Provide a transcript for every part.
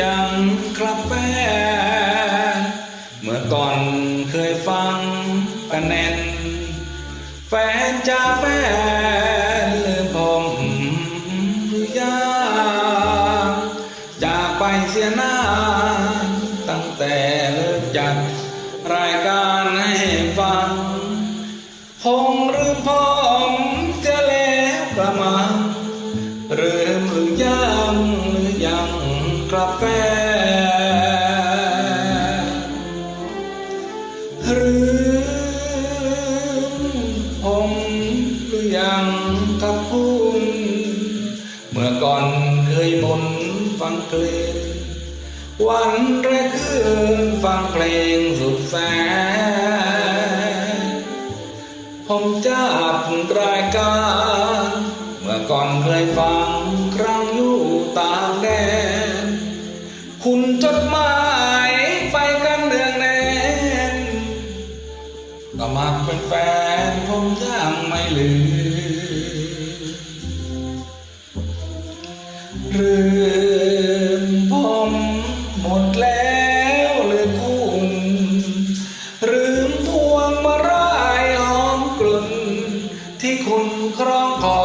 ยังครับแฟนเมื่อก่อนเคยฟังกันแน่นแฟนจะแฟนลืมผมหรือยังจากไปเสียนานตั้งแต่เลิกจัดรายการให้ฟังคงลืมผม กลับแฟ หรือผมหรือยังกับคุณเมื่อก่อนเคยบนฟังเพลงวันแรกคืนฟังเพลงสุดแสนผมจัดรายการ เมื่อก่อนเคยฟัง ก็มาเป็นแฟนผมยังไม่ลืมลืมผมหมดแล้วลืมคุณลืมพวงมาร่ายหอมกลุ่นที่คุณครองคอ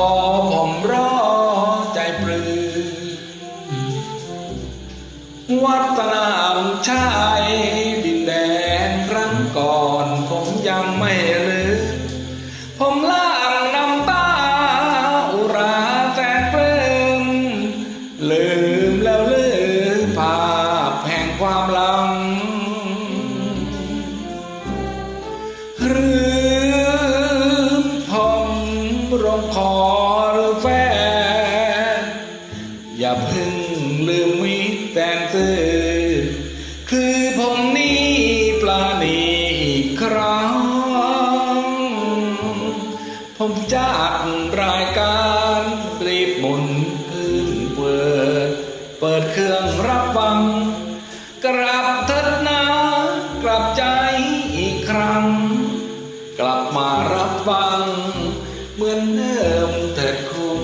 ผมรอใจปลื้มวัดนา พึ่งลืมวิแฟนซื้อคือผมนี่ปลาณีอีกครั้ง ผมจัดรายการรีบหมุนขึ้นเปิด เปิดเครื่องรับฟังกลับเถิดนะกลับใจอีกครั้ง กลับมารับฟัง เหมือนเดิมเถิดคุณ